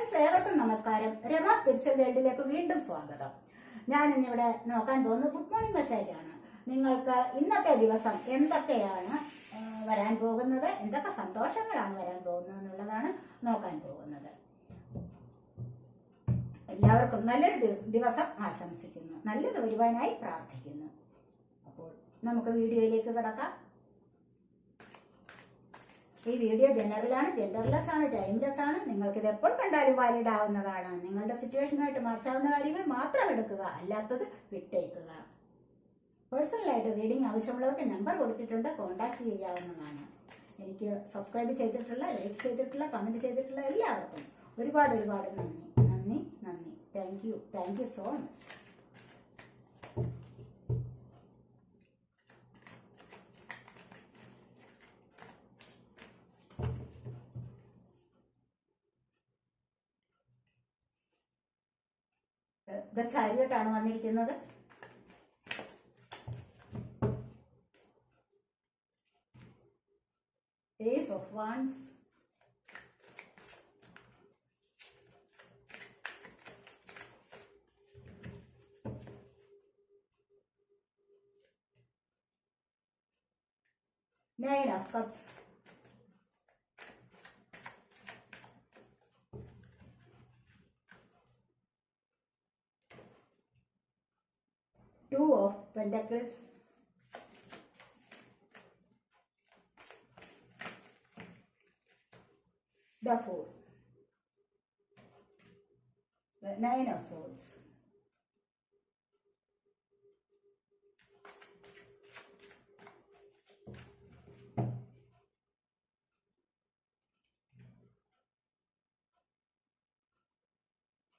Friends ഏവർക്കും നമസ്കാരം Rama spiritual വേൾഡിലേക്ക് വീണ്ടും സ്വാഗതം. ഞാൻ ഇന്നിവിടെ നോക്കാൻ പോകുന്നത് ഗുഡ് മോർണിംഗ് മെസ്സേജ് ആണ്. നിങ്ങൾക്ക് ഇന്നത്തെ ദിവസം എന്തൊക്കെയാണ് വരാൻ പോകുന്നത് എന്തൊക്കെ സന്തോഷങ്ങളാണ് വരാൻ പോകുന്നത് എന്നുള്ളതാണ് നോക്കാൻ പോകുന്നത്. എല്ലാവർക്കും നല്ലൊരു ദിവസ- ആശംസിക്കുന്നു. നല്ലത് വരുവാനായി പ്രാർത്ഥിക്കുന്നു. അപ്പോൾ നമുക്ക് വീഡിയോയിലേക്ക് കിടക്കാം. ഈ വീഡിയോ ജനറലാണ് ജെൻഡർലെസ് ആണ് ടൈംലെസ് ആണ്. നിങ്ങൾക്ക് ഇത് എപ്പോൾ കണ്ടാലും വാലിഡ് ആവുന്നതാണ്. നിങ്ങളുടെ സിറ്റുവേഷനുമായിട്ട് മാച്ചാവുന്ന കാര്യങ്ങൾ മാത്രം എടുക്കുക അല്ലാത്തത് വിട്ടേക്കുക. പേഴ്സണലായിട്ട് റീഡിംഗ് ആവശ്യമുള്ളവർക്ക് നമ്പർ കൊടുത്തിട്ടുണ്ട് കോൺടാക്ട് ചെയ്യാവുന്നതാണ്. എനിക്ക് സബ്സ്ക്രൈബ് ചെയ്തിട്ടുള്ള ലൈക്ക് ചെയ്തിട്ടുള്ള കമന്റ് ചെയ്തിട്ടുള്ള എല്ലാവർക്കും ഒരുപാട് ഒരുപാട് നന്ദി. നന്ദി നന്ദി. Thank you thank you so much the ചാരിയോട്ടാണ് വന്നിരിക്കുന്നത്. Ace of wands nine of cups two of pentacles. The four. The nine of swords.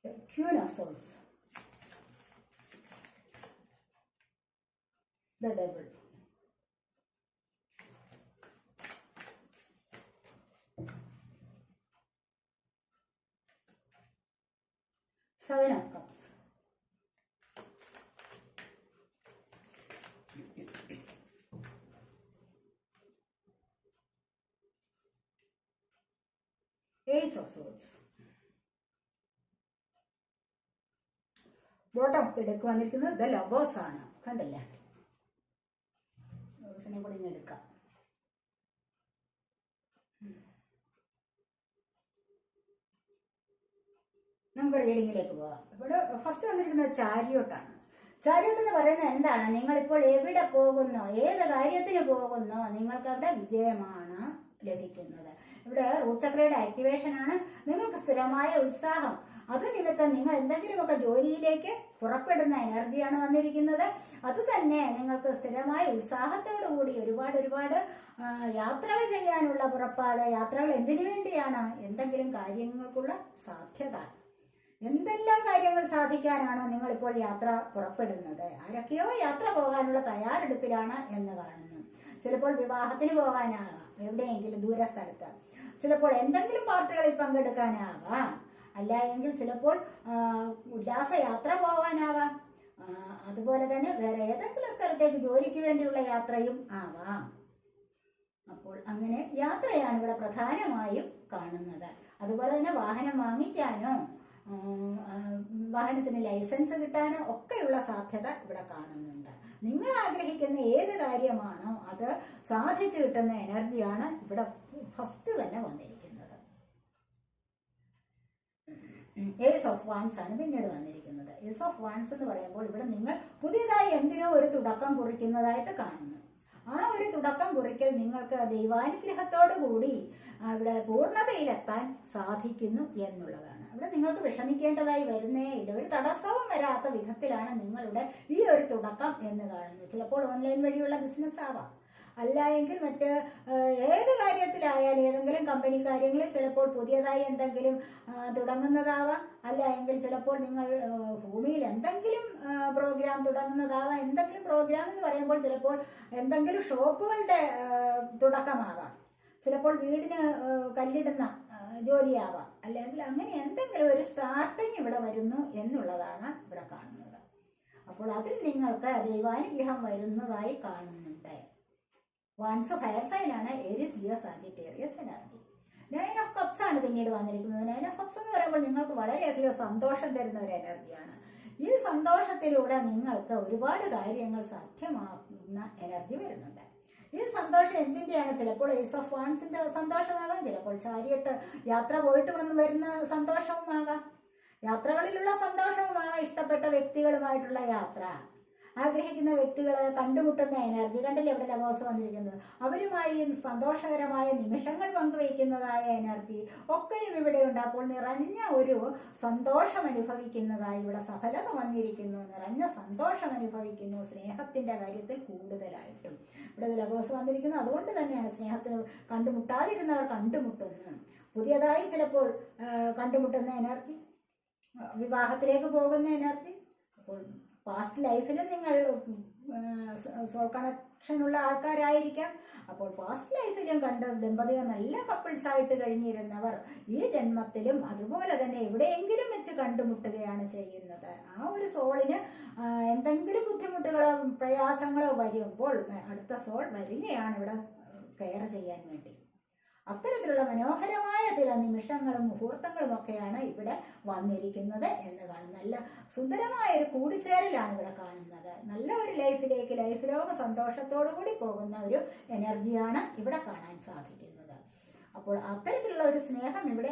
The queen of swords the devil. Seven of Cups. Ace of Swords. Bottom of the deck വന്നിരിക്കുന്നത് the lovers ആണ് കണ്ടില്ലേ ലവേഴ്സിനെ കൂടി ഇങ്ങനെ എടുക്കാം. നമുക്ക് റീഡിങ്ങിലേക്ക് പോവാം. ഇവിടെ first വന്നിരിക്കുന്നത് ചാരിയോട്ടാണ്. ചാരിയോട്ട് എന്ന് പറയുന്നത് എന്താണ്? നിങ്ങൾ ഇപ്പോൾ എവിടെ പോകുന്നോ ഏത് കാര്യത്തിന് പോകുന്നോ നിങ്ങൾക്ക് അവിടെ വിജയമാണ് ലഭിക്കുന്നത്. ഇവിടെ റൂട്ട് ആക്ടിവേഷൻ ആണ്. നിങ്ങൾക്ക് സ്ഥിരമായ ഉത്സാഹം. അത് നിമിത്തം നിങ്ങൾ എന്തെങ്കിലുമൊക്കെ ജോലിയിലേക്ക് പുറപ്പെടുന്ന എനർജിയാണ് വന്നിരിക്കുന്നത്. അത് തന്നെ നിങ്ങൾക്ക് സ്ഥിരമായ ഉത്സാഹത്തോടു കൂടി ഒരുപാട് ഒരുപാട് യാത്രകൾ ചെയ്യാനുള്ള പുറപ്പാട് യാത്രകൾ എന്തിനു വേണ്ടിയാണ്? എന്തെങ്കിലും കാര്യങ്ങൾക്കുള്ള സാധ്യത. എന്തെല്ലാം കാര്യങ്ങൾ സാധിക്കാനാണോ നിങ്ങൾ ഇപ്പോൾ യാത്ര പുറപ്പെടുന്നത്? ആരൊക്കെയോ യാത്ര പോകാനുള്ള തയ്യാറെടുപ്പിലാണ് എന്ന് കാണുന്നു. ചിലപ്പോൾ വിവാഹത്തിന് പോകാനാകാം എവിടെയെങ്കിലും ദൂരസ്ഥലത്ത്. ചിലപ്പോൾ എന്തെങ്കിലും പാർട്ടികളിൽ പങ്കെടുക്കാനാവാം അല്ല എങ്കിൽ ചിലപ്പോൾ ഉല്ലാസയാത്ര പോകാനാവാം. അതുപോലെ തന്നെ വേറെ ഏതെങ്കിലും സ്ഥലത്തേക്ക് ജോലിക്ക് വേണ്ടിയുള്ള യാത്രയും ആവാം. അപ്പോൾ അങ്ങനെ യാത്രയാണ് ഇവിടെ പ്രധാനമായും കാണുന്നത്. അതുപോലെ തന്നെ വാഹനം വാങ്ങിക്കാനോ വാഹനത്തിന് ലൈസൻസ് കിട്ടാനോ ഒക്കെയുള്ള സാധ്യത ഇവിടെ കാണുന്നുണ്ട്. നിങ്ങൾ ആഗ്രഹിക്കുന്ന ഏത് കാര്യമാണോ അത് സാധിച്ചു കിട്ടുന്ന എനർജിയാണ് ഇവിടെ ഫസ്റ്റ് തന്നെ വന്നിരിക്കുന്നത്. ഏസ് ഓഫ് വാൻസ് ആണ് പിന്നീട് വന്നിരിക്കുന്നത്. ഏസ് ഓഫ് വാൻസ് എന്ന് പറയുമ്പോൾ ഇവിടെ നിങ്ങൾ പുതിയതായി എന്തിനോ ഒരു തുടക്കം കുറിക്കുന്നതായിട്ട് കാണുന്നു. ആ ഒരു തുടക്കം കുറിക്കൽ നിങ്ങൾക്ക് ദൈവാനുഗ്രഹത്തോടു കൂടി അവിടെ പൂർണതയിലെത്താൻ സാധിക്കുന്നു എന്നുള്ളതാണ്. ഇവിടെ നിങ്ങൾക്ക് വിഷമിക്കേണ്ടതായി വരുന്നേ ഇല്ല. ഒരു തടസ്സവും വരാത്ത വിധത്തിലാണ് നിങ്ങളുടെ ഈ ഒരു തുടക്കം എന്ന് കാണുന്നത്. ചിലപ്പോൾ ഓൺലൈൻ വഴിയുള്ള ബിസിനസ് ആവാം. അല്ല എങ്കിൽ മറ്റ് ഏത് കാര്യത്തിലായാലും ഏതെങ്കിലും കമ്പനി കാര്യങ്ങളിൽ ചിലപ്പോൾ പുതിയതായി എന്തെങ്കിലും തുടങ്ങുന്നതാവാം. അല്ല എങ്കിൽ ചിലപ്പോൾ നിങ്ങൾ ഭൂമിയിൽ എന്തെങ്കിലും പ്രോഗ്രാം തുടങ്ങുന്നതാവാം. എന്തെങ്കിലും പ്രോഗ്രാം എന്ന് പറയുമ്പോൾ ചിലപ്പോൾ എന്തെങ്കിലും ഷോപ്പുകളുടെ തുടക്കമാവാം. ചിലപ്പോൾ വീടിന് കല്ലിടുന്ന ജോലിയാവാം. അല്ലെങ്കിൽ അങ്ങനെ എന്തെങ്കിലും ഒരു സ്റ്റാർട്ടിങ് ഇവിടെ വരുന്നു എന്നുള്ളതാണ് ഇവിടെ കാണുന്നത്. അപ്പോൾ അതിൽ നിങ്ങൾക്ക് ദൈവാനുഗ്രഹം വരുന്നതായി കാണുന്നുണ്ട്. വൺസ് ഫയർ സൈൻ ആണ് Aries Leo Sagittarius energy nine of cups ആണ് പിന്നീട് വന്നിരിക്കുന്നത്. നയൻ ഓഫ് കപ്സ് എന്ന് പറയുമ്പോൾ നിങ്ങൾക്ക് വളരെയധികം സന്തോഷം തരുന്ന ഒരു എനർജിയാണ് ഈ സന്തോഷത്തിലൂടെ നിങ്ങൾക്ക് ഒരുപാട് കാര്യങ്ങൾ സാധ്യമാക്കുന്ന എനർജി വരുന്നുണ്ട്. ഈ സന്തോഷം എന്തിന്റെയാണ് ചിലപ്പോൾ ഏസ് ഓഫ് വാൺസിന്റെ സന്തോഷമാകാം ചിലപ്പോൾ ചാരിയിട്ട് യാത്ര പോയിട്ട് വന്ന് വരുന്ന സന്തോഷവുമാകാം. യാത്രകളിലുള്ള സന്തോഷവുമാകാം ഇഷ്ടപ്പെട്ട വ്യക്തികളുമായിട്ടുള്ള യാത്ര. ആഗ്രഹിക്കുന്ന വ്യക്തികൾ കണ്ടുമുട്ടുന്ന എനർജി. കണ്ടില്ലേ ഇവിടെ ലവോസ് വന്നിരിക്കുന്നത്? അവരുമായി സന്തോഷകരമായ നിമിഷങ്ങൾ പങ്കുവയ്ക്കുന്നതായ എനർജി ഒക്കെയും ഇവിടെ ഉണ്ട് അപ്പോൾ നിറഞ്ഞ ഒരു സന്തോഷം അനുഭവിക്കുന്നതായി ഇവിടെ സഫലത വന്നിരിക്കുന്നു. നിറഞ്ഞ സന്തോഷം അനുഭവിക്കുന്നു സ്നേഹത്തിന്റെ കാര്യത്തിൽ കൂടുതലായിട്ടും. ഇവിടെ ലവോസ് വന്നിരിക്കുന്നു. അതുകൊണ്ട് തന്നെയാണ് സ്നേഹത്തിന് കണ്ടുമുട്ടാതിരുന്നവർ കണ്ടുമുട്ടുന്നു പുതിയതായി ചിലപ്പോൾ കണ്ടുമുട്ടുന്ന എനർജി വിവാഹത്തിലേക്ക് പോകുന്ന എനർജി അപ്പോൾ പാസ്റ്റ് ലൈഫിൽ നിങ്ങൾ സോൾ കണക്ഷനുള്ള ആൾക്കാരായിരിക്കാം. അപ്പോൾ പാസ്റ്റ് ലൈഫിലും കണ്ട ദമ്പതികൾ നല്ല കപ്പിൾസ് ആയിട്ട് കഴിഞ്ഞിരുന്നവർ ഈ ജന്മത്തിലും അതുപോലെ തന്നെ എവിടെയെങ്കിലും വെച്ച് കണ്ടുമുട്ടുകയാണ് ചെയ്യുന്നത്. ആ ഒരു സോളിന് എന്തെങ്കിലും ബുദ്ധിമുട്ടുകളോ പ്രയാസങ്ങളോ വരുമ്പോൾ അടുത്ത സോൾ വരികയാണ് ഇവിടെ കെയർ ചെയ്യാൻ വേണ്ടി. അത്തരത്തിലുള്ള മനോഹരമായ ചില നിമിഷങ്ങളും മുഹൂർത്തങ്ങളും ഒക്കെയാണ് ഇവിടെ വന്നിരിക്കുന്നത് എന്ന് കാണും നല്ല സുന്ദരമായ ഒരു കൂടിച്ചേരലാണ് ഇവിടെ കാണുന്നത്. നല്ല ഒരു ലൈഫിലേക്ക് ലൈഫ് ലോക സന്തോഷത്തോടു കൂടി പോകുന്ന ഒരു എനർജിയാണ് ഇവിടെ കാണാൻ സാധിക്കുന്നത്. അപ്പോൾ അത്തരത്തിലുള്ള ഒരു സ്നേഹം ഇവിടെ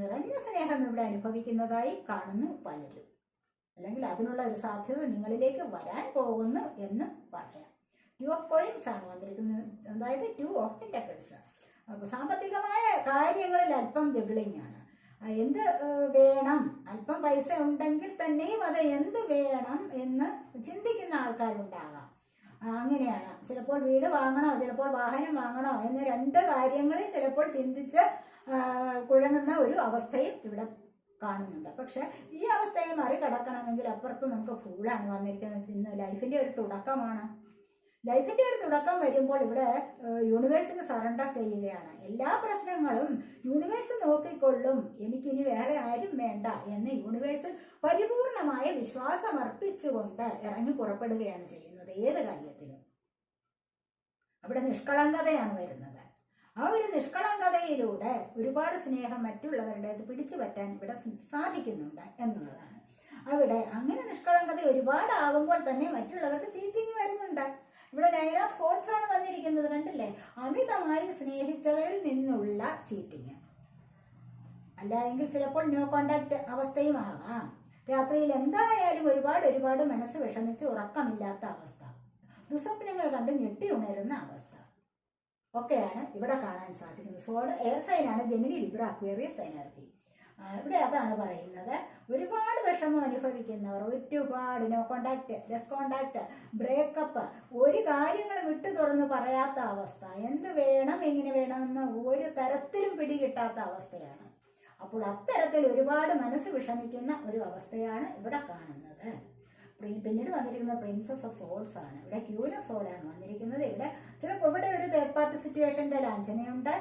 നിറഞ്ഞ സ്നേഹം ഇവിടെ അനുഭവിക്കുന്നതായി കാണുന്നു പലരും. അല്ലെങ്കിൽ അതിനുള്ള ഒരു സാധ്യത നിങ്ങളിലേക്ക് വരാൻ പോകുന്നു എന്ന് പറയാം. ടു ഓഫ് കോയിൻസ് ആണ് വന്നിരിക്കുന്നത്. അതായത് ടു ഓഫ് അപ്പോൾ സാമ്പത്തികമായ കാര്യങ്ങളിൽ അല്പം ജഗിളിങ് ആണ്. എന്ത് വേണം? അല്പം പൈസ ഉണ്ടെങ്കിൽ തന്നെയും അത് എന്ത് വേണം എന്ന് ചിന്തിക്കുന്ന ആൾക്കാരുണ്ടാകാം. അങ്ങനെയാണ്. ചിലപ്പോൾ വീട് വാങ്ങണോ ചിലപ്പോൾ വാഹനം വാങ്ങണോ എന്ന രണ്ട് കാര്യങ്ങളിൽ ചിലപ്പോൾ ചിന്തിച്ച് കുഴങ്ങുന്ന ഒരു അവസ്ഥയും ഇവിടെ കാണുന്നുണ്ട്. പക്ഷെ ഈ അവസ്ഥയെ മറികടക്കണമെങ്കിൽ അപ്പുറത്ത് നമുക്ക് ഫൂളാണ് വന്നിരിക്കുന്നത്. ഇന്ന് ലൈഫിന്റെ ഒരു തുടക്കമാണ്. ലൈഫിന്റെ ഒരു തുടക്കം വരുമ്പോൾ ഇവിടെ യൂണിവേഴ്സിന് സറണ്ടർ ചെയ്യുകയാണ്. എല്ലാ പ്രശ്നങ്ങളും യൂണിവേഴ്സ് നോക്കിക്കൊള്ളും. എനിക്കിനി വേറെ ആരും വേണ്ട എന്ന് യൂണിവേഴ്സിൽ പരിപൂർണമായ വിശ്വാസം അർപ്പിച്ചുകൊണ്ട് ഇറങ്ങി പുറപ്പെടുകയാണ് ചെയ്യുന്നത്. ഏത് കാര്യത്തിലും. അവിടെ നിഷ്കളങ്കതയാണ് വരുന്നത്. ആ ഒരു നിഷ്കളങ്കതയിലൂടെ ഒരുപാട് സ്നേഹം മറ്റുള്ളവരുടെ അത് പിടിച്ചു പറ്റാൻ ഇവിടെ സാധിക്കുന്നുണ്ട് എന്നുള്ളതാണ്. അവിടെ അങ്ങനെ നിഷ്കളങ്കത ഒരുപാട് ആകുമ്പോൾ തന്നെ വരുന്നുണ്ട് ഓഫ് സോട്സ് ആണ് തന്നിരിക്കുന്നത് കണ്ടില്ലേ? അമിതമായി സ്നേഹിച്ചവരിൽ നിന്നുള്ള ചീറ്റിങ്. അല്ലായെങ്കിൽ ചിലപ്പോൾ നോ കോണ്ടാക്ട് അവസ്ഥയും ആകാം രാത്രിയിൽ എന്തായാലും ഒരുപാട് ഒരുപാട് മനസ്സ് വിഷമിച്ച് ഉറക്കമില്ലാത്ത അവസ്ഥ. ദുസ്വപ്നങ്ങൾ കണ്ട് ഞെട്ടി ഉണരുന്ന അവസ്ഥ. ഒക്കെയാണ് ഇവിടെ കാണാൻ സാധിക്കുന്നത്. സോഡ് എയർ സൈനാണ് ജെമിനി ലിബ്ര അക്വേറിയസ് എനർജി ആ, ഇവിടെ അതാണ് പറയുന്നത്. ഒരുപാട് വിഷമം അനുഭവിക്കുന്നവർ ഒരുപാട് no contact less contact breakup ഒരു കാര്യങ്ങളും വിട്ടു തുറന്ന് പറയാത്ത അവസ്ഥ. എന്ത് വേണം എങ്ങനെ വേണമെന്ന് ഒരു തരത്തിലും പിടികിട്ടാത്ത അവസ്ഥയാണ്. അപ്പോൾ അത്തരത്തിൽ ഒരുപാട് മനസ്സ് വിഷമിക്കുന്ന ഒരു അവസ്ഥയാണ് ഇവിടെ കാണുന്നത്. പിന്നീട് വന്നിരിക്കുന്നത് പ്രിൻസസ് ഓഫ് സോൾസ് ആണ്. ഇവിടെ ക്യൂൻ ഓഫ് സോൾ ആണ് വന്നിരിക്കുന്നത്. ഇവിടെ ചിലപ്പോൾ ഇവിടെ ഒരു തേർഡ് പാർട്ടി സിറ്റുവേഷന്റെ ലാഞ്ചനയുണ്ട്.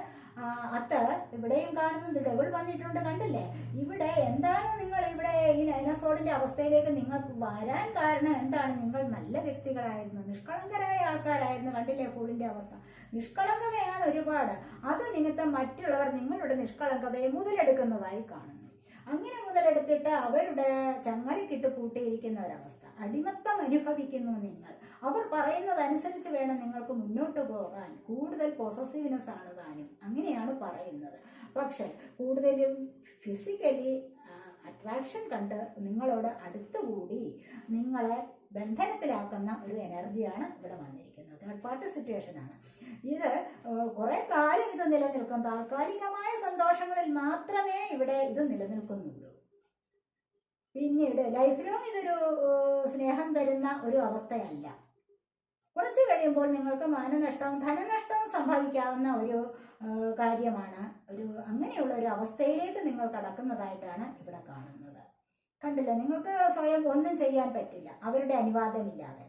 അത് ഇവിടെയും കാണുന്നത് ഡബിൾ വന്നിട്ടുണ്ട് കണ്ടില്ലേ? ഇവിടെ എന്താണ് നിങ്ങൾ ഇവിടെ ഈ നൈനോസോഡിന്റെ അവസ്ഥയിലേക്ക് നിങ്ങൾക്ക് വരാൻ കാരണം എന്താണ്? നിങ്ങൾ നല്ല വ്യക്തികളായിരുന്നു. നിഷ്കളങ്കരായ ആൾക്കാരായിരുന്നു കണ്ടില്ലേ കൂടിന്റെ അവസ്ഥ? നിഷ്കളങ്കതയാണ് ഒരുപാട്. അത് നിമിത്തം മറ്റുള്ളവർ നിങ്ങളുടെ നിഷ്കളങ്കതയെ മുതലെടുക്കുന്നതായി കാണുന്നു. അങ്ങനെ മുതലെടുത്തിട്ട് അവരുടെ ചങ്ങലക്കിട്ട് പൂട്ടിയിരിക്കുന്ന ഒരവസ്ഥ. അടിമത്തം അനുഭവിക്കുന്നു നിങ്ങൾ. അവർ പറയുന്നതനുസരിച്ച് വേണം നിങ്ങൾക്ക് മുന്നോട്ട് പോകാൻ. കൂടുതൽ പൊസസീവ്നെസ് ആണ് താനും അങ്ങനെയാണ് പറയുന്നത്. പക്ഷെ കൂടുതലും ഫിസിക്കലി അട്രാക്ഷൻ കണ്ട് നിങ്ങളോട് അടുത്തുകൂടി നിങ്ങളെ ബന്ധനത്തിലാക്കുന്ന ഒരു എനർജിയാണ് ഇവിടെ വന്നിരിക്കുന്നത്. തേർഡ് പാർട്ടി സിറ്റുവേഷൻ ആണ്. ഇത് കുറെ കാലം ഇത് നിലനിൽക്കും താൽക്കാലികമായ സന്തോഷങ്ങളിൽ മാത്രമേ ഇവിടെ ഇത് നിലനിൽക്കുന്നുള്ളൂ. പിന്നീട് ലൈഫ് ലോങ് ഇതൊരു സ്നേഹം തരുന്ന ഒരു അവസ്ഥയല്ല. കുറച്ച് കഴിയുമ്പോൾ നിങ്ങൾക്ക് മാനനഷ്ടവും ധനനഷ്ടവും സംഭവിക്കാവുന്ന ഒരു കാര്യമാണ്. ഒരു അങ്ങനെയുള്ള ഒരു അവസ്ഥയിലേക്ക് നിങ്ങൾ കടക്കുന്നതായിട്ടാണ് ഇവിടെ കാണുന്നത്. കണ്ടില്ല? നിങ്ങൾക്ക് സ്വയം ഒന്നും ചെയ്യാൻ പറ്റില്ല. അവരുടെ അനുവാദമില്ലാതെ.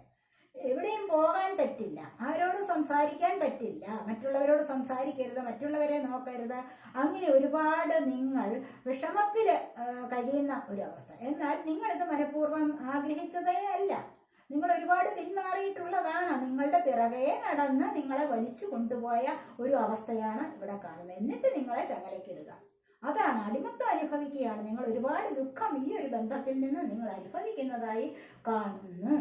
എവിടെയും പോകാൻ പറ്റില്ല. അവരോട് സംസാരിക്കാൻ പറ്റില്ല. മറ്റുള്ളവരോട് സംസാരിക്കരുത് മറ്റുള്ളവരെ നോക്കരുത്. അങ്ങനെ ഒരുപാട് നിങ്ങൾ വിഷമത്തിൽ കഴിയുന്ന ഒരു അവസ്ഥ എന്നാൽ നിങ്ങളിത് മനഃപൂർവം ആഗ്രഹിച്ചതേ അല്ല. നിങ്ങൾ ഒരുപാട് പിന്മാറിയിട്ടുള്ളതാണ്. നിങ്ങളുടെ പിറകെ നടന്ന് നിങ്ങളെ വലിച്ചു കൊണ്ടുപോയ ഒരു അവസ്ഥയാണ് ഇവിടെ കാണുന്നത്. എന്നിട്ട് നിങ്ങളെ ചങ്ങലക്കിടുക അതാണ് അടിമത്തം അനുഭവിക്കുകയാണ്. നിങ്ങൾ ഒരുപാട് ദുഃഖം ഈ ഒരു ബന്ധത്തിൽ നിന്ന് നിങ്ങൾ അനുഭവിക്കുന്നതായി കാണുന്നു.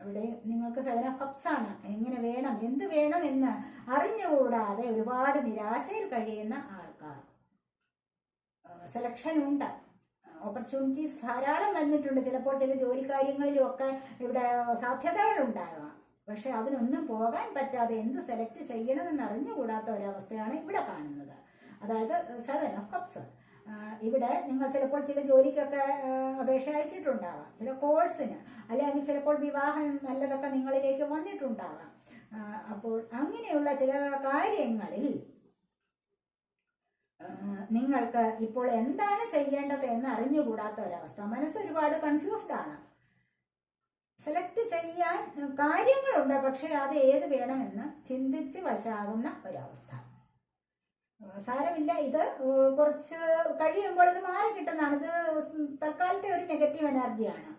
അവിടെ നിങ്ങൾക്ക് സെവൻ ഓഫ് കപ്സ് ആണ്. എങ്ങനെ വേണം എന്ത് വേണം എന്ന് അറിഞ്ഞുകൂടാതെ ഒരുപാട് നിരാശയിൽ കഴിയുന്ന ആൾക്കാർ. സെലക്ഷൻ ഉണ്ട്. ഓപ്പർച്യൂണിറ്റീസ് ധാരാളം വന്നിട്ടുണ്ട്. ചിലപ്പോൾ ചില ജോലി കാര്യങ്ങളിലും ഒക്കെ ഇവിടെ സാധ്യതകൾ ഉണ്ടാകാം പക്ഷെ അതിനൊന്നും പോകാൻ പറ്റാതെ എന്ത് സെലക്ട് ചെയ്യണമെന്ന് അറിഞ്ഞുകൂടാത്ത ഒരവസ്ഥയാണ് ഇവിടെ കാണുന്നത്. അതായത് സെവൻ ഓഫ് കപ്സ് ഇവിടെ നിങ്ങൾ ചിലപ്പോൾ ചില ജോലിക്കൊക്കെ അപേക്ഷ അയച്ചിട്ടുണ്ടാവാം. ചില കോഴ്സിന് അല്ലെങ്കിൽ ചിലപ്പോൾ വിവാഹം നല്ലതൊക്കെ നിങ്ങളിലേക്ക് വന്നിട്ടുണ്ടാവാം. അപ്പോൾ അങ്ങനെയുള്ള ചില കാര്യങ്ങളിൽ നിങ്ങൾക്ക് ഇപ്പോൾ എന്താണ് ചെയ്യേണ്ടത് എന്ന് അറിഞ്ഞുകൂടാത്ത ഒരവസ്ഥ. മനസ്സ് ഒരുപാട് കൺഫ്യൂസ്ഡ് ആണ്. സെലക്ട് ചെയ്യാൻ കാര്യങ്ങളുണ്ട്. പക്ഷെ അത് ഏത് വേണമെന്ന് ചിന്തിച്ച് വശാകുന്ന ഒരവസ്ഥ. സാരമില്ല. ഇത് കുറച്ച് കഴിയുമ്പോൾ ഇത് മാറി കിട്ടുന്നതാണ്. ഇത് തൽക്കാലത്തെ ഒരു നെഗറ്റീവ് എനർജിയാണ്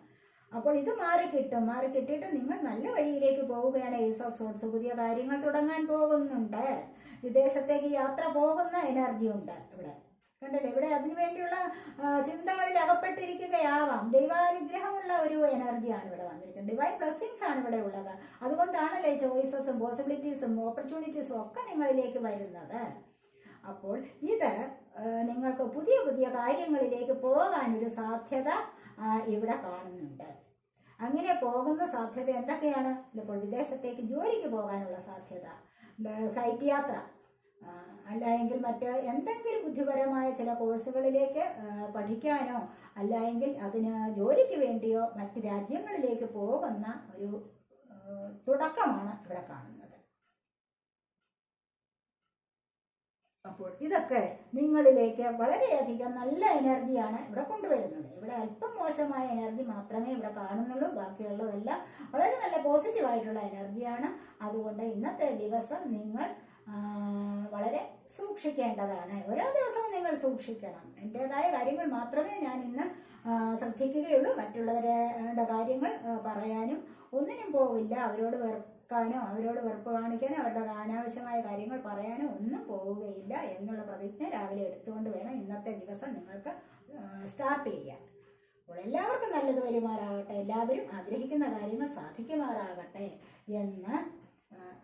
അപ്പോൾ ഇത് മാറി കിട്ടും. മാറി കിട്ടിയിട്ട് നിങ്ങൾ നല്ല വഴിയിലേക്ക് പോവുകയാണ്. ഏസ് ഓഫ് സോട്സ് പുതിയ കാര്യങ്ങൾ തുടങ്ങാൻ പോകുന്നുണ്ട്. വിദേശത്തേക്ക് യാത്ര പോകുന്ന എനർജി ഉണ്ട് ഇവിടെ. കണ്ടല്ലേ? ഇവിടെ അതിനു വേണ്ടിയുള്ള ആ, ചിന്തകളിൽ അകപ്പെട്ടിരിക്കുകയാവാം. ദൈവാനുഗ്രഹമുള്ള ഒരു എനർജിയാണ് ഇവിടെ വന്നിരിക്കുന്നത്. ഡിവൈൻ ബ്ലെസ്സിങ്സ് ആണ് ഇവിടെ ഉള്ളത്. അതുകൊണ്ടാണല്ലേ ചോയ്സസും പോസിബിലിറ്റീസും ഓപ്പർച്യൂണിറ്റീസും ഒക്കെ നിങ്ങളിലേക്ക് വരുന്നത്. അപ്പോൾ ഇത് നിങ്ങൾക്ക് പുതിയ പുതിയ കാര്യങ്ങളിലേക്ക് പോകാനൊരു സാധ്യത ഇവിടെ കാണുന്നുണ്ട്. അങ്ങനെ പോകുന്ന സാധ്യത എന്തൊക്കെയാണ്? ചിലപ്പോൾ വിദേശത്തേക്ക് ജോലിക്ക് പോകാനുള്ള സാധ്യത ഫ്ലൈറ്റ് യാത്ര അല്ല എങ്കിൽ മറ്റ് എന്തെങ്കിലും ബുദ്ധിപരമായ ചില കോഴ്സുകളിലേക്ക് പഠിക്കാനോ അല്ല എങ്കിൽ അതിന് ജോലിക്ക് വേണ്ടിയോ മറ്റ് രാജ്യങ്ങളിലേക്ക് പോകുന്ന ഒരു തുടക്കമാണ് ഇവിടെ കാണുന്നത്. അപ്പോൾ ഇതൊക്കെ നിങ്ങളിലേക്ക് വളരെയധികം നല്ല എനർജിയാണ് ഇവിടെ കൊണ്ടുവരുന്നത്. ഇവിടെ അല്പം മോശമായ എനർജി മാത്രമേ ഇവിടെ കാണുന്നുള്ളൂ. ബാക്കിയുള്ളതെല്ലാം വളരെ നല്ല പോസിറ്റീവായിട്ടുള്ള എനർജിയാണ്. അതുകൊണ്ട് ഇന്നത്തെ ദിവസം നിങ്ങൾ വളരെ സൂക്ഷിക്കേണ്ടതാണ്. ഓരോ ദിവസവും നിങ്ങൾ സൂക്ഷിക്കണം. എന്റെതായ കാര്യങ്ങൾ മാത്രമേ ഞാൻ ഇന്ന് ശ്രദ്ധിക്കുകയുള്ളൂ. മറ്റുള്ളവരുടെ കാര്യങ്ങൾ പറയാനും ഒന്നിനും പോവില്ല. അവരോട് വെറുക്കാനോ അവരോട് വെറുപ്പ് കാണിക്കാനോ അവരുടെ അനാവശ്യമായ കാര്യങ്ങൾ പറയാനോ ഒന്നും പോവുകയില്ല എന്നുള്ള പ്രതിജ്ഞ രാവിലെ എടുത്തുകൊണ്ട് വേണം ഇന്നത്തെ ദിവസം നിങ്ങൾക്ക് സ്റ്റാർട്ട് ചെയ്യാൻ. അപ്പോൾ എല്ലാവർക്കും നല്ലത് വരുമാറാകട്ടെ. എല്ലാവരും ആഗ്രഹിക്കുന്ന കാര്യങ്ങൾ സാധിക്കുമാറാകട്ടെ എന്ന്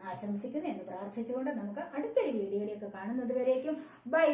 ആശംസിക്കുന്നു എന്ന് പ്രാർത്ഥിച്ചുകൊണ്ട് നമുക്ക് അടുത്തൊരു വീഡിയോയിലേക്ക് കാണുന്നത് വരേക്കും ബൈ.